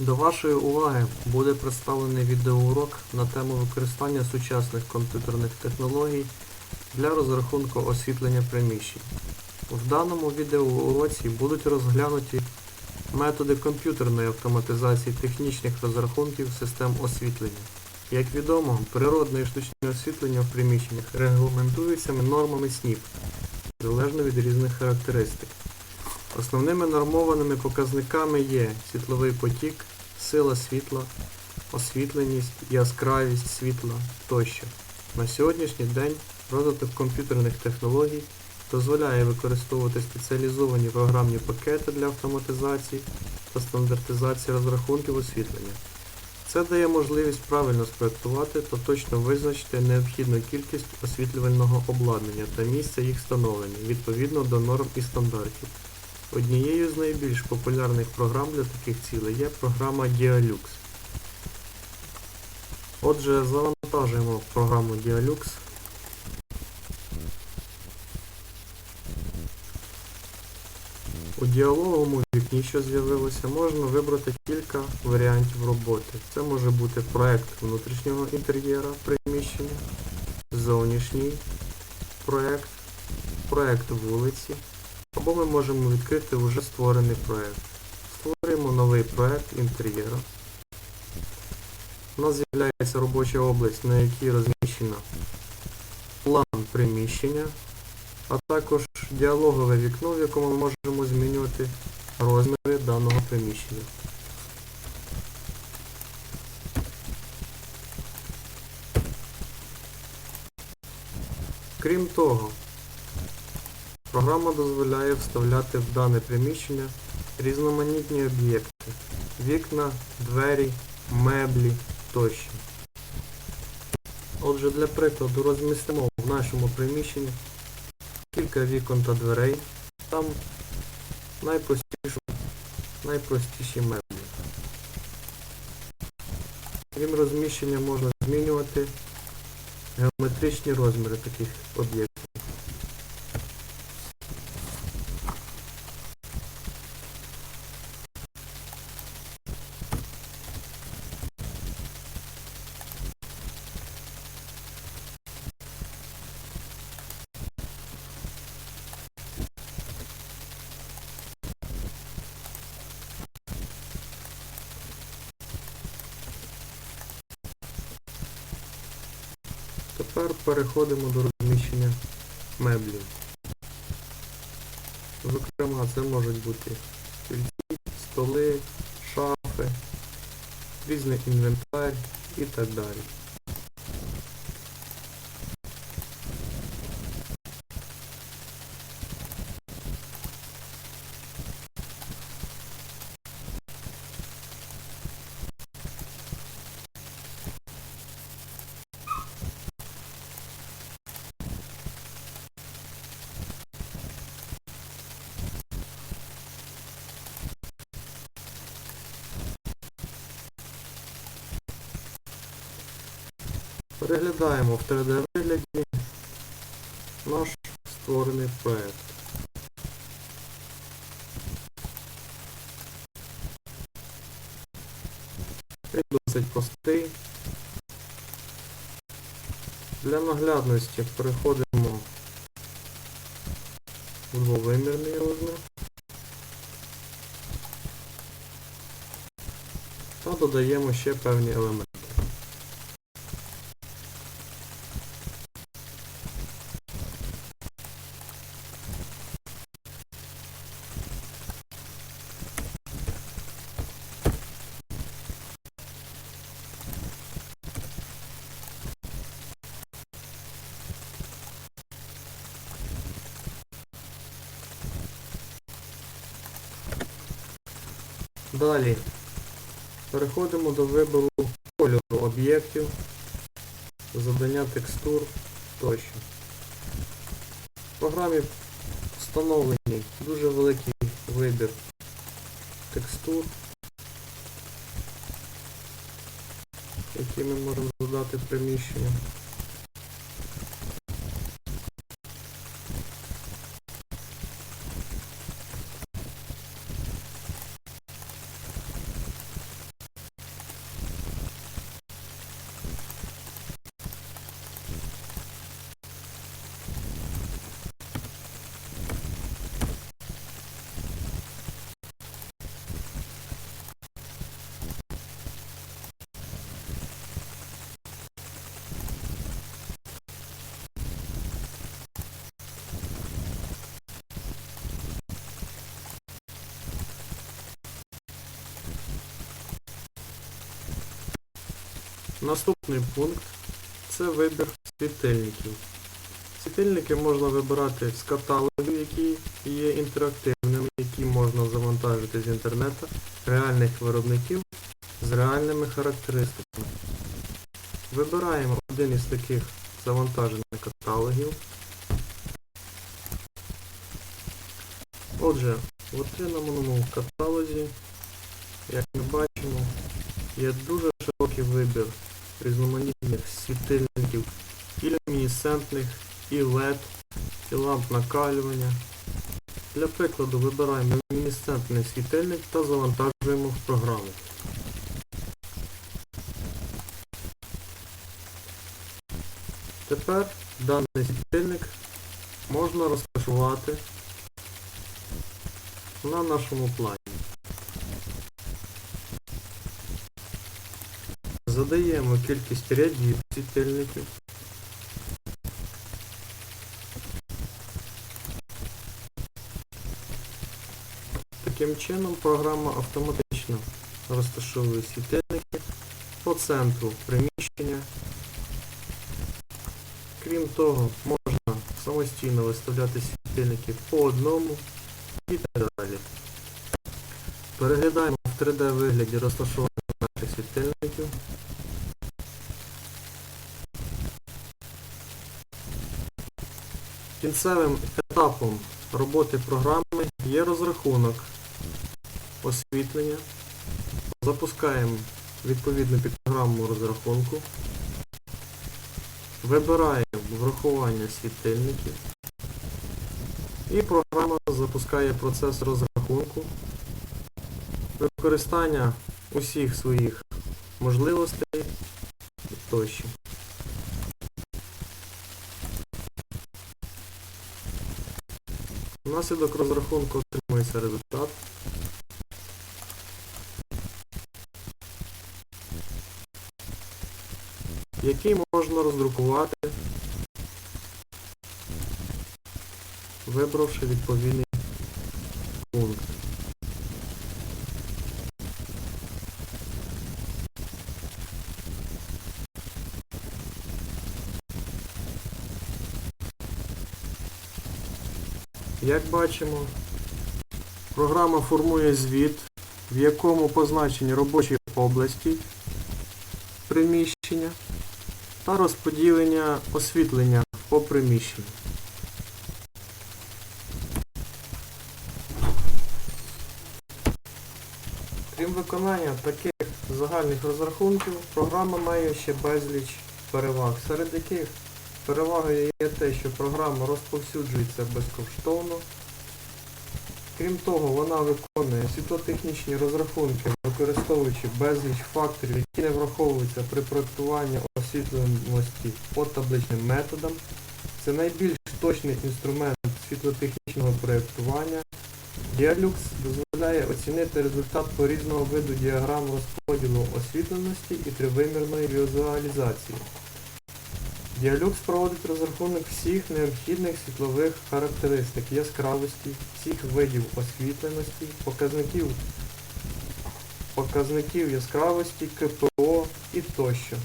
До вашої уваги буде представлений відеоурок на тему використання сучасних комп'ютерних технологій для розрахунку освітлення приміщень. В даному відеоуроці будуть розглянуті методи комп'ютерної автоматизації технічних розрахунків систем освітлення. Як відомо, природне і штучне освітлення в приміщеннях регламентується нормами СНІП, залежно від різних характеристик. Основними нормованими показниками є світловий потік, сила світла, освітленість, яскравість світла тощо. На сьогоднішній день розвиток комп'ютерних технологій дозволяє використовувати спеціалізовані програмні пакети для автоматизації та стандартизації розрахунків освітлення. Це дає можливість правильно спроектувати та точно визначити необхідну кількість освітлювального обладнання та місця їх встановлення відповідно до норм і стандартів. Однією з найбільш популярних програм для таких цілей є програма Dialux. Отже, завантажуємо програму Dialux. У діалоговому вікні, що з'явилося, можна вибрати кілька варіантів роботи. Це може бути проект внутрішнього інтер'єра приміщення, зовнішній проект, проект вулиці, або ми можемо відкрити вже створений проект. Створюємо новий проект інтер'єру. У нас з'являється робоча область, на якій розміщено план приміщення, а також діалогове вікно, в якому ми можемо змінювати розміри даного приміщення. Крім того, програма дозволяє вставляти в дане приміщення різноманітні об'єкти, вікна, двері, меблі тощо. Отже, для прикладу розмістимо в нашому приміщенні кілька вікон та дверей. Там найпростішу, найпростіші меблі. Крім розміщення можна змінювати геометричні розміри таких об'єктів. Тепер переходимо до розміщення меблів. Зокрема, це можуть бути стільці, столи, шафи, різний інвентар і так далі. Переглядаємо в 3D вигляді наш створений проект. Він досить простий. Для наглядності переходимо в двовимірний розмір та додаємо ще певні елементи. Далі переходимо до вибору кольору об'єктів, задання текстур тощо. В програмі встановлений дуже великий вибір текстур, які ми можемо додати в Наступний пункт це вибір світильників. Світильники можна вибирати з каталогів, які є інтерактивними, які можна завантажити з інтернету, реальних виробників з реальними характеристиками. Вибираємо один із таких завантажених каталогів. Отже, в отриманому каталозі, як ми бачимо, є дуже широкий вибір різноманітних світильників і люмінесцентних, і LED, і ламп накалювання. Для прикладу вибираємо люмінесцентний світильник та завантажуємо в програму. Тепер даний світильник можна розташувати на нашому плані. Задаємо кількість рядів світильників. Таким чином програма автоматично розташовує світильники по центру приміщення. Крім того, можна самостійно виставляти світильники по одному і так далі. Переглядаємо в 3D вигляді розташування наших світильників. Кінцевим етапом роботи програми є розрахунок освітлення. Запускаємо відповідну підпрограму розрахунку. Вибираємо врахування світильників. І програма запускає процес розрахунку, використання усіх своїх можливостей тощо. Внаслідок розрахунку отримується результат. який можна роздрукувати, вибравши відповідний пункт. Як бачимо, програма формує звіт, в якому позначені робочі області приміщення та розподілення освітлення по приміщенню. Крім виконання таких загальних розрахунків, програма має ще безліч переваг, серед яких перевагою є те, що програма розповсюджується безкоштовно. Крім того, вона виконує світлотехнічні розрахунки, використовуючи безліч факторів, які не враховуються при проєктуванні освітленості по табличним методам. Це найбільш точний інструмент світлотехнічного проєктування. Dialux дозволяє оцінити результат по різного виду діаграм розподілу освітленості і тривимірної візуалізації. Dialux проводить розрахунок всіх необхідних світлових характеристик, яскравості, всіх видів освітленості, показників, показників яскравості, КПО і тощо.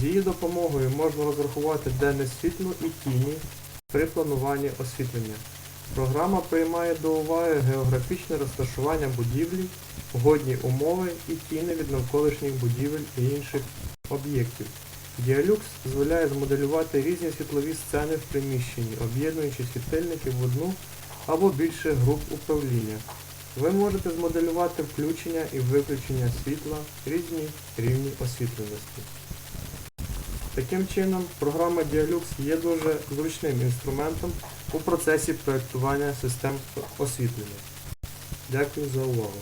З її допомогою можна розрахувати денне світло і тіні при плануванні освітлення. Програма приймає до уваги географічне розташування будівлі, погодні умови і тіни від навколишніх будівель і інших об'єктів. Dialux дозволяє змоделювати різні світлові сцени в приміщенні, об'єднуючи світильники в одну або більше груп управління. Ви можете змоделювати включення і виключення світла різні рівні освітленості. Таким чином, програма Dialux є дуже зручним інструментом у процесі проєктування систем освітлення. Дякую за увагу.